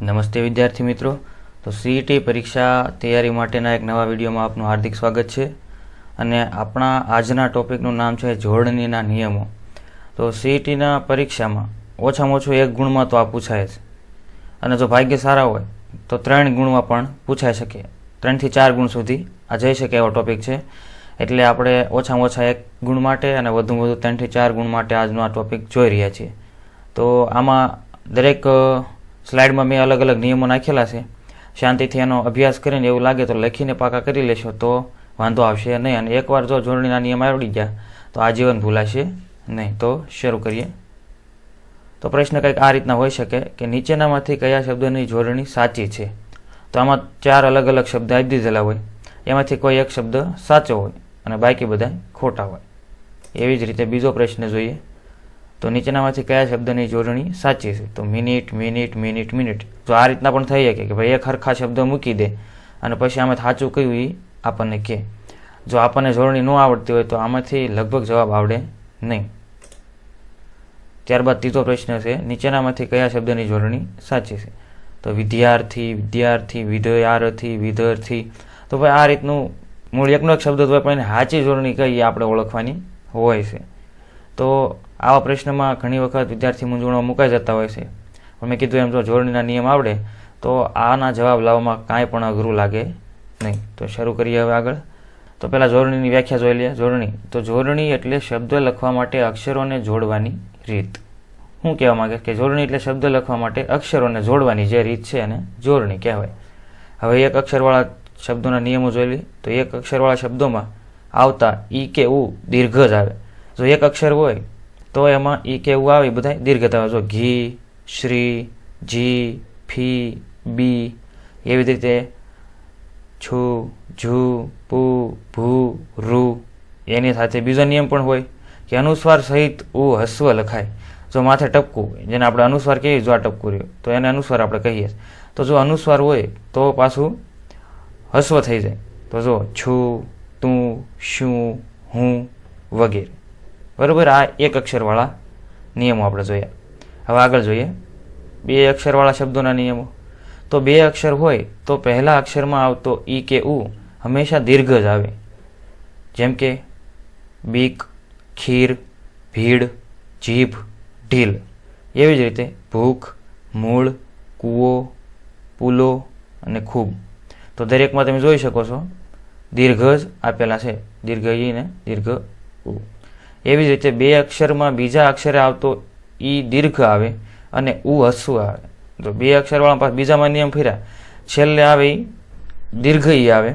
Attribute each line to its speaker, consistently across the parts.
Speaker 1: નમસ્તે વિદ્યાર્થી મિત્રો. તો સીઈટી પરીક્ષા તૈયારી માટેના એક નવા વિડીયોમાં આપનું હાર્દિક સ્વાગત છે. અને આપણા આજના ટોપિકનું નામ છે જોડણીના નિયમો. તો સીઈટીના પરીક્ષામાં ઓછામાં ઓછું એક ગુણમાં તો આ પૂછાય જ. અને જો ભાગ્ય સારા હોય, તો ત્રણ ગુણમાં પણ પૂછાઈ શકે. ત્રણથી ચાર ગુણ સુધી આ જઈ શકે એવો ટોપિક છે. એટલે આપણે ઓછામાં ઓછા એક ગુણ માટે અને વધુમાં વધુ ત્રણથી ચાર ગુણ માટે આજનો આ ટોપિક જોઈ રહ્યા છીએ. તો આમાં દરેક સ્લાઇડમાં મેં અલગ અલગ નિયમો નાખેલા છે. શાંતિથી એનો અભ્યાસ કરીને એવું લાગે તો લખીને પાકા કરી લેશો તો વાંધો આવશે નહીં. અને એકવાર જો જોડણીના નિયમ આવડી ગયા તો આજીવન ભૂલાશે નહીં. તો શરૂ કરીએ. તો પ્રશ્ન કંઈક આ રીતના હોઈ શકે કે નીચેનામાંથી કયા શબ્દની જોડણી સાચી છે? તો આમાં ચાર અલગ અલગ શબ્દ આપી દીધેલા હોય. એમાંથી કોઈ એક શબ્દ સાચો હોય અને બાકી બધા ખોટા હોય. એવી જ રીતે બીજો પ્રશ્ન જોઈએ. તો નીચેનામાંથી કયા શબ્દની જોડણી સાચી છે? તો મિનિટ મિનિટ મિનિટ મિનિટ. તો આ રીતના પણ થઈ શકે કે ભાઈ એક હરખા શબ્દ મૂકી દે અને પછી આમાં સાચું કયું એ આપણને કહે જો આપણને જોડણી ન આવડતી હોય તો આમાંથી લગભગ જવાબ આવડે નહીં. ત્યારબાદ ત્રીજો પ્રશ્ન છે, નીચેનામાંથી કયા શબ્દની જોડણી સાચી છે? તો વિદ્યાર્થી વિદ્યાર્થી વિદ્યાર્થી વિદ્યાર્થી. તો ભાઈ આ રીતનું મૂળ એકનો એક શબ્દ હોય પણ સાચી જોડણી કઈ આપણે ઓળખવાની હોય છે. તો આવા પ્રશ્નમાં ઘણી વખત વિદ્યાર્થી મૂંઝવણમાં મુકાઈ જતા હોય છે. પણ મેં કીધું એમ, જો જોડણીના નિયમ આવડે, તો આના જવાબ લાવવામાં કાંઈ પણ અઘરું લાગે નહીં. તો શરૂ કરીએ હવે આગળ. તો પહેલાં જોડણીની વ્યાખ્યા જોઈ લઈએ. જોડણી તો જોડણી એટલે શબ્દ લખવા માટે અક્ષરોને જોડવાની રીત. શું કહેવા માંગે કે જોડણી એટલે શબ્દ લખવા માટે અક્ષરોને જોડવાની જે રીત છે એને જોડણી કહેવાય. હવે એક અક્ષરવાળા શબ્દોના નિયમો જોઈ લઈએ. તો એક અક્ષરવાળા શબ્દોમાં આવતા ઈ કે ઉ દીર્ઘ જ આવે. જો એક અક્ષર હોય તો એમાં એ કેવું આવે બધા દીર્ઘતા જો ઘી, શ્રી, જી, ફી, બી, એવી રીતે છુ જુ પુ, ભૂ, રૂ, એની સાથે બીજો નિયમ પણ હોય કે અનુસ્વાર સહિત ઉ, હસ્વ લખાય. જો માથે ટપકું, જેને આપણે અનુસ્વાર કહીએ જો આ ટપકું રહ્યું, તો એને અનુસ્વાર આપણે કહીએ. તો જો અનુસ્વાર હોય, તો પાછું હસ્વ થઈ જાય. તો જો છું, તું, શું, હું વગેરે. બરાબર? આ એક અક્ષરવાળા નિયમો આપણે જોયા હવે આગળ જોઈએ. બે અક્ષરવાળા શબ્દોના નિયમો. તો બે અક્ષર હોય તો પહેલા અક્ષરમાં આવતો ઈ કે ઉ હંમેશા દીર્ઘ જ આવે. જેમ કે બીક, ખીર, ભીડ, જીભ, ઢીલ. એવી જ રીતે ભૂખ, મૂળ, કૂવો, પુલો અને ખૂબ. તો દરેકમાં તમે જોઈ શકો છો, દીર્ઘ જ આપેલા છે. દીર્ઘ ઈ ને દીર્ઘ ઉ. એવી જ રીતે બે અક્ષરમાં બીજા અક્ષરે આવતો ઈ દીર્ઘ આવે અને ઉ હસવું આવે. તો બે અક્ષરવાળા પાસે બીજામાં નિયમ ફર્યા. છેલ્લે આવે દીર્ઘ ઈ આવે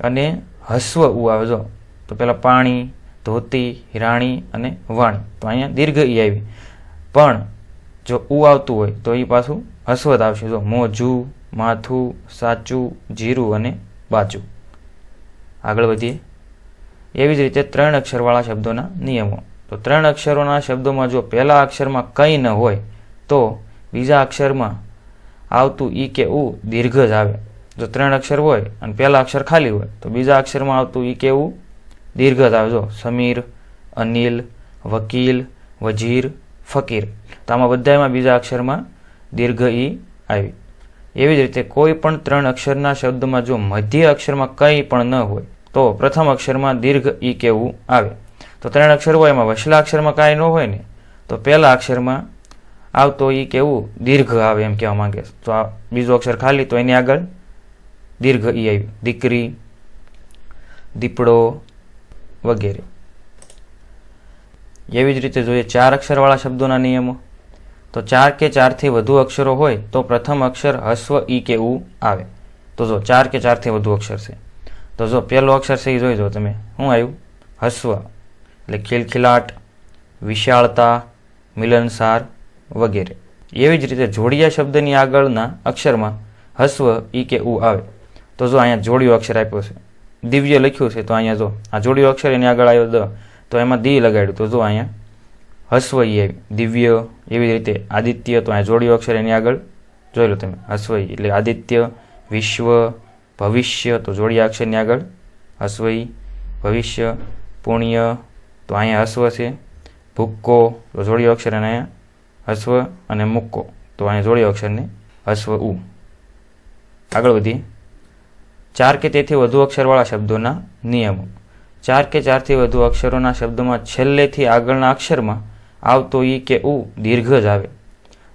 Speaker 1: અને હસ્વ ઉ આવે. જો, તો પહેલાં પાણી, ધોતી, રાણી અને વાણી. તો અહીંયા દીર્ઘ ઈ આવી. પણ જો ઉ આવતું હોય તો એ પાછું હસવત આવશે. જો, મોજું, માથું, સાચું, જીરું અને બાચું આગળ વધીએ. એવી જ રીતે ત્રણ અક્ષરવાળા શબ્દોના નિયમો. તો ત્રણ અક્ષરોના શબ્દોમાં જો પહેલા અક્ષરમાં કંઈ ન હોય, તો બીજા અક્ષરમાં આવતું ઈ કે ઉ દીર્ઘ જ આવે. જો ત્રણ અક્ષર હોય અને પહેલા અક્ષર ખાલી હોય, તો બીજા અક્ષરમાં આવતું ઈ કે ઉ દીર્ઘ જ આવે. જો સમીર, અનિલ, વકીલ, વજીર, ફકીર. તો આમાં બધામાં બીજા અક્ષરમાં દીર્ઘ ઈ આવી. એવી જ રીતે કોઈ પણ ત્રણ અક્ષરના શબ્દમાં જો મધ્ય અક્ષરમાં કંઈ પણ ન હોય તો પ્રથમ અક્ષરમાં દીર્ઘ ઈ કેવું આવે. તો ત્રણ અક્ષર હોય એમાં વસલા અક્ષરમાં કાંઈ ન હોય ને, તો પહેલા અક્ષરમાં આવતો ઈ કેવું દીર્ઘ આવે એમ કહેવા માંગે. તો આ બીજો અક્ષર ખાલી, તો એની આગળ દીર્ઘ ઈ આવ્યું દીકરી, દીપડો વગેરે. એવી જ રીતે જોઈએ ચાર અક્ષરવાળા શબ્દોના નિયમો. તો ચાર કે ચારથી વધુ અક્ષરો હોય તો પ્રથમ અક્ષર હસ્વ ઈ કે ઉ આવે. તો જો ચાર કે ચારથી વધુ અક્ષર છે. તો જો પહેલો અક્ષર છે એ જોઈ જો તમે. શું આવ્યું? હસ્વ. એટલે ખિલખિલાટ, વિશાળતા, મિલનસાર વગેરે. એવી જ રીતે જોડિયા શબ્દની આગળના અક્ષરમાં હસ્વ, ઈ કે ઉ આવે. તો જો અહીંયા જોડિયો અક્ષર આપ્યો છે. દિવ્ય લખ્યું છે, તો અહીંયા જો. આ જોડિયો અક્ષર એની આગળ આવ્યો દ. તો એમાં દી લગાડ્યું. તો જો અહીંયા હસ્વ ઈ આવી. દિવ્ય, એવી રીતે આદિત્ય. તો અહીંયા જોડિયો અક્ષર એની આગળ. જોઈ લો તમે. હસ્વઈ એટલે આદિત્ય, વિશ્વ ભવિષ્ય, તો જોડિયા અક્ષરની આગળ. હસ્વઈ, ભવિષ્ય, પુણ્ય, તો અહીંયા હસ્વ છે. ભૂક્કો, તો જોડિયો અક્ષર અને અહીંયા. હસ્વ અને મુક્કો, તો અહીંયા જોડિયો અક્ષરને હસ્વ ઉ. આગળ વધીએ. ચાર કે તેથી વધુ અક્ષરવાળા શબ્દોના નિયમો. ચાર કે ચારથી વધુ અક્ષરોના શબ્દોમાં છેલ્લેથી આગળના અક્ષરમાં આવતો ઈ કે ઉ દીર્ઘ જ આવે.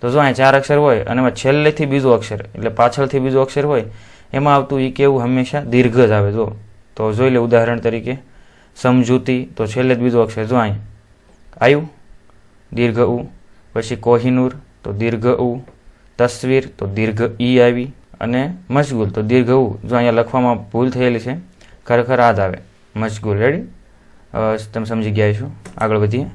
Speaker 1: તો જો અહીંયા ચાર અક્ષર હોય અને એમાં છેલ્લેથી બીજું અક્ષર, એટલે પાછળથી બીજું અક્ષર હોય એમાં આવતું એ કેવું હંમેશા દીર્ઘ જ આવે, જો. તો જોઈ લે ઉદાહરણ તરીકે, સમજૂતી, તો છેલ્લે જ બીજું અક્ષર, જો અહીં આવ્યું દીર્ઘ ઉ, પછી કોહિનૂર, તો દીર્ઘ ઉ. તસવીર, તો દીર્ઘ ઈ આવી. અને મશગુલ, તો દીર્ઘ ઉ. જો અહીંયા લખવામાં ભૂલ થયેલી છે, ખરેખર આ જ આવે. મશગુલ રેડી તમે સમજી ગયા છો? આગળ વધીએ.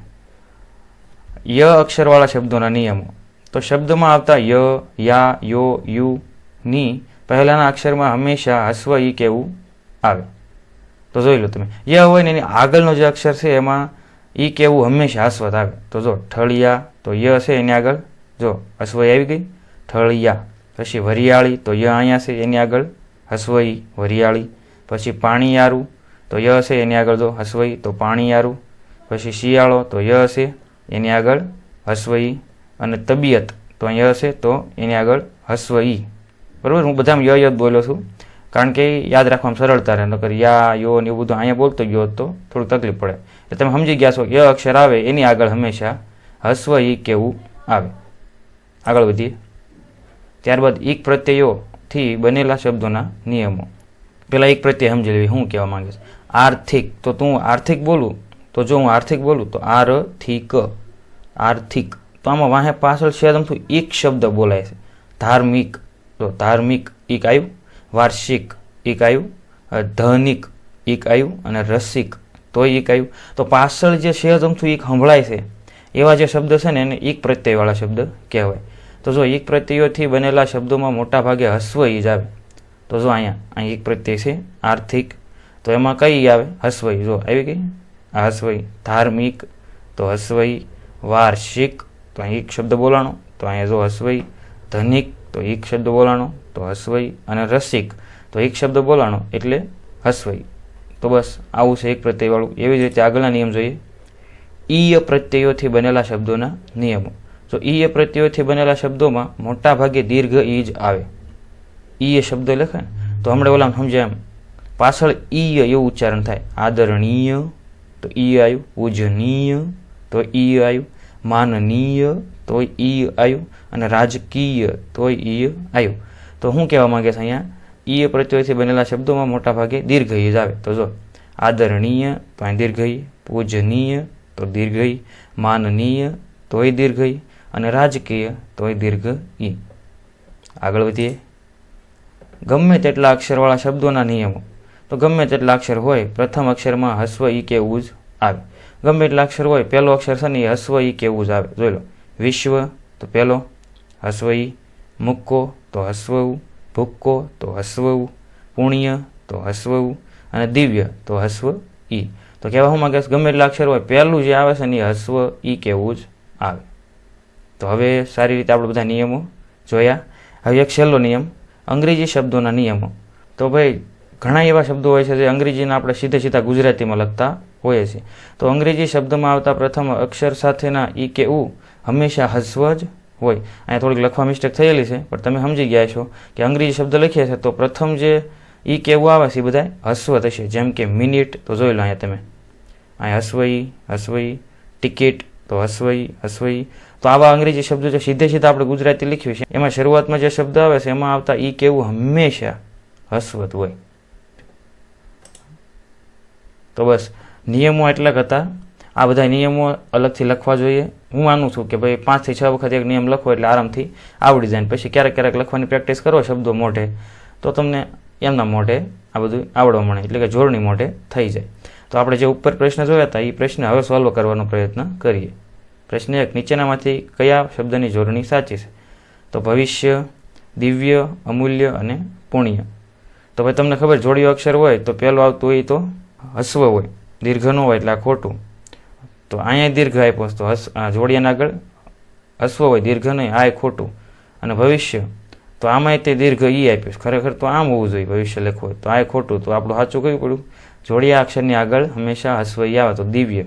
Speaker 1: ય અક્ષરવાળા શબ્દોના નિયમો. તો શબ્દમાં આવતા ય, યા, યો, યુ, ની પહેલાના અક્ષરમાં હંમેશા હસ્વ ઈ કેવું આવે. તો જોઈ લો તમે. ય હોય ને એની આગળનો જે અક્ષર છે એમાં ઈ કેવું હંમેશા હસ્વત આવે. તો જો, ઠળિયા, તો ય છે એની આગળ. જો હસ્વઈ આવી ગઈ. ઠળિયા, પછી વરિયાળી, તો ય અહીંયા છે એની આગળ. હસવઈ વરિયાળી. પછી પાણીયારું, તો ય છે એની આગળ. જો હસવઈ તો પાણીયારું. પછી શિયાળો, તો ય છે એની આગળ. હસવઈ અને તબિયત, તો ય હશે તો એની આગળ હસવઈ બરાબર? હું બધામાં ય ય જ બોલ્યો છું. કારણ કે યાદ રાખવામાં સરળતા રહે. નકર યા, યો ને એવું બધું અહીંયા બોલતો ગયો તો થોડુંક તકલીફ પડે. એટલે તમે સમજી ગયા છો ય અક્ષર આવે, એની આગળ હંમેશા હસ્વ, ઈ કેવું આવે. આગળ વધીએ. ત્યારબાદ એક પ્રત્યયોથી બનેલા શબ્દોના નિયમો. પેલા એક પ્રત્યય સમજી લેવી, હું કહેવા માંગે આર્થિક, તો તું આર્થિક બોલું, તો જો હું આર્થિક બોલું, તો આર્થિક. આર્થિક. તો આમાં વાહે પાછળ છે અમથું એક શબ્દ બોલાય છે. ધાર્મિક. તો ધાર્મિક એક આવ્યું વાર્ષિક એક આવ્યું ધનિક એક આવ્યું અને રસિક તો એક આવ્યું તો પાછળ જે અમથું એક સંભળાય છે, એવા જે શબ્દ છે ને એને એક પ્રત્યયવાળા શબ્દ કહેવાય. તો જો એક પ્રત્યયોથી બનેલા શબ્દોમાં મોટા ભાગે હસ્વ ઈજ આવે. તો જો અહીંયા અહીં એક પ્રત્યય છે, આર્થિક, તો એમાં કઈ આવે? હસ્વઈ જો આવી ગઈ? હસ્વઈ ધાર્મિક, તો હસ્વઈ વાર્ષિક, તો અહીં એક શબ્દ બોલાણો, તો અહીંયા જો હસ્વઈ ધનિક તો એક શબ્દ બોલાણો, તો હસવઈ, અને રસિક, તો એક શબ્દ બોલાણો એટલે હસવઈ. તો બસ, આવું છે એક પ્રત્યયવાળું. એવી જ રીતે આગળના નિયમ જોઈએ. ઈય પ્રત્યયોથી બનેલા શબ્દોના નિયમો. તો ઈય પ્રત્યયોથી બનેલા શબ્દોમાં મોટા ભાગે દીર્ઘ ઈ જ આવે. ઈય શબ્દ લખે ને, તો હમણાં ઓલા સમજાય એમ. પાછળ ઈય એવું ઉચ્ચારણ થાય. આદરણીય, તો ઈ આવ્યું પૂજનીય તો ઈ આવ્યું માનનીય તો ઈ આવ્યું અને રાજકીય તોય ઈ આવ્યું તો હું કહેવા માંગે છે અહીંયા, ઈ પ્રત્યયથી બનેલા શબ્દોમાં મોટા ભાગે દીર્ઘ ઈ જ આવે. તો જો, આદરણીય તો અહીં પૂજનીય તો દીર્ઘ માનનીય તોય દીર્ઘ અને રાજકીય તોય દીર્ઘ ઈ આગળ વધીએ. ગમે તેટલા અક્ષરવાળા શબ્દોના નિયમો. તો ગમે તેટલા અક્ષર હોય, પ્રથમ અક્ષરમાં હસ્વ ઈ કેવું જ આવે. ગમે એટલા અક્ષર હોય, પહેલો અક્ષર છે ને એ હસ્વ ઈ કેવું જ આવે. જોઈ લો. વિશ્વ તો પહેલો હસવઈ, મુક્કો તો હસ્વવું ભૂક્કો તો હસ્વવું પુણ્ય તો હસ્વવું અને દિવ્ય તો હસ્વ ઈ તો કહેવા હું માંગે ગમે એટલા અક્ષર હોય, પહેલું જે આવે છે ને એ હસ્વ ઈ કહેવું જ આવે. તો હવે સારી રીતે આપણે બધા નિયમો જોયા. હવે એક છેલ્લો નિયમ, અંગ્રેજી શબ્દોના નિયમો. તો ભાઈ, ઘણા એવા શબ્દો હોય છે જે અંગ્રેજીના આપણે સીધે સીધા ગુજરાતીમાં લખતા હોઈએ છીએ. તો અંગ્રેજી શબ્દમાં આવતા પ્રથમ અક્ષર સાથેના ઈ કે ઉ હંમેશા હસ્વ જ હોય. અહીંયા થોડીક લખવા મિસ્ટેક થયેલી છે, પણ તમે સમજી ગયા છો કે અંગ્રેજી શબ્દ લખીએ છીએ તો પ્રથમ જે ઈ કેવું આવે છે એ બધા હસ્વ થશે. જેમ કે મિનિટ તો જોઈ લો અહીંયા તમે. અહીંયા હસવઈ હસવઈ ટિકિટ તો હસવઈ હસવઈ. તો આવા અંગ્રેજી શબ્દો જે સીધે સીધા આપણે ગુજરાતી લખ્યું છે, એમાં શરૂઆતમાં જે શબ્દ આવે છે, એમાં આવતા ઈ કેવું હંમેશા હસવત હોય. તો બસ, નિયમો એટલા હતા. આ બધા નિયમો અલગથી લખવા જોઈએ. હું માનું છું કે ભાઈ પાંચથી છ વખત એક નિયમ લખો એટલે આરામથી આવડી જાય પછી ક્યારેક ક્યારેક લખવાની પ્રેક્ટિસ કરો શબ્દો મોઢે, તો તમને એમના મોઢે આ બધું આવડવા મળે, એટલે કે જોડણી મોઢે થઈ જાય. તો આપણે જે ઉપર પ્રશ્ન જોયા હતા, એ પ્રશ્ન હવે સોલ્વ કરવાનો પ્રયત્ન કરીએ. પ્રશ્ન એક, નીચેનામાંથી કયા શબ્દની જોડણી સાચી છે? તો ભવિષ્ય, દિવ્ય, અમૂલ્ય અને પુણ્ય. તો ભાઈ તમને ખબર, જોડિયો અક્ષર હોય તો પહેલું આવતું હોય તો હસ્વ હોય, દીર્ઘનો હોય એટલે આ ખોટું. તો અહીંયા દીર્ઘ આપ્યો તો હસ જોડિયાના આગળ હસ્વ હોય, દીર્ઘ નહીં, આ ખોટું. અને ભવિષ્ય, તો આમાંય તે દીર્ઘ ઈ આપ્યું ખરેખર તો આમ હોવું જોઈએ, ભવિષ્ય લખવું હોય, તો આ ખોટું. તો આપણું સાચું કયું પડ્યું? જોડિયા અક્ષરની આગળ હંમેશા હસ્વ ઈ આવે, તો દિવ્ય.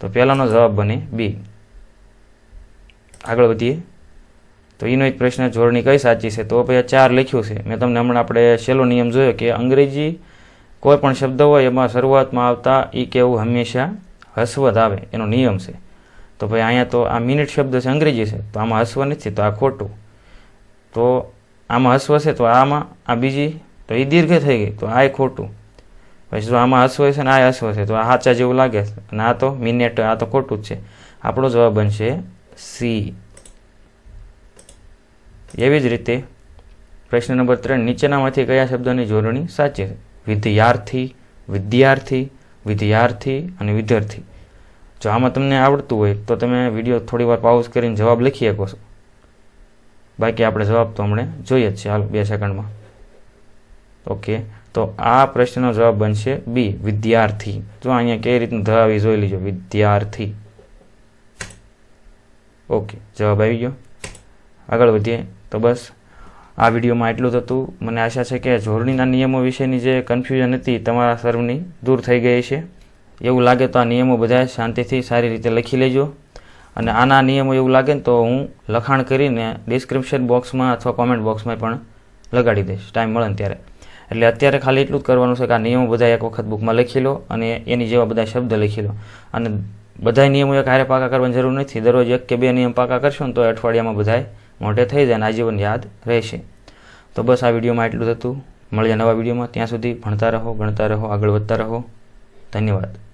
Speaker 1: તો પહેલાનો જવાબ બને બી. આગળ વધીએ. તો એનો એક પ્રશ્ન જોડણી કઈ સાચી છે? તો આ ચાર લખ્યું છે. મેં તમને હમણાં આપણે છેલ્લો નિયમ જોયો કે અંગ્રેજી કોઈ પણ શબ્દ હોય, એમાં શરૂઆતમાં આવતા એ કેવું હંમેશા હસવદ આવે એનો નિયમ છે. તો ભાઈ અહીંયા તો આ મિનિટ શબ્દ છે, અંગ્રેજી છે. તો આમાં હસ્વ નથી, તો આ ખોટું. તો આમાં હસ્વ છે, તો આમાં આ બીજી, તો એ દીર્ઘ થઈ ગઈ, તો આ ખોટું. પછી જો આમાં હસ્વ છે ને આ હસ્વ છે, તો આ સાચા જેવું લાગે છે. અને આ તો મિનિટ, આ તો ખોટું જ છે. આપણો જવાબ બનશે સી. એવી જ રીતે પ્રશ્ન નંબર ત્રણ, નીચેનામાંથી કયા શબ્દની જોડણી સાચી છે? વિદ્યાર્થી વિદ્યાર્થી વિદ્યાર્થી અને વિદ્યાર્થી. જો આમાં તમને આવડતું હોય, તો તમે વીડિયો થોડી વાર પાઉઝ કરીને જવાબ લખી શકો છો. બાકી આપણે જવાબ તો હમણાં જોઈએ જ છે. હાલ, બે સેકન્ડમાં. ઓકે, તો આ પ્રશ્નનો જવાબ બનશે બી વિદ્યાર્થી. જો અહીંયા કઈ રીતનું ધ આવી જોઈ લીજો, વિદ્યાર્થી. ઓકે, જવાબ આવી ગયો. આગળ વધીએ. તો બસ. આ વિડીયોમાં એટલું જ હતું. મને આશા છે કે જોડણીના નિયમો વિશેની જે કન્ફ્યુઝન હતી તમારા સર્વની દૂર થઈ ગઈ છે. એવું લાગે તો આ નિયમો બધા શાંતિથી સારી રીતે લખી લેજો. અને આના નિયમો એવું લાગે ને તો હું લખાણ કરીને ડિસ્ક્રિપ્શન બોક્સમાં અથવા કોમેન્ટ બોક્સમાં પણ લગાડી દઈશ. ટાઈમ મળે ત્યારે. એટલે અત્યારે ખાલી એટલું જ કરવાનું છે કે આ નિયમો બધા એક વખત બુકમાં લખી લો અને એની જેવા બધા શબ્દ લખી લો. અને બધા નિયમો એક હારે પાકા કરવાની જરૂર નથી. દરરોજ એક કે બે નિયમ પાકા કરશો ને તો અઠવાડિયામાં બધાય મોઢે થઈ જાય અને આજીવન યાદ રહેશે. તો બસ આ વિડીયોમાં એટલું જ હતું. મળીએ નવા વિડીયોમાં. ત્યાં સુધી ભણતા રહો ગણતા રહો, આગળ વધતા રહો. ધન્યવાદ.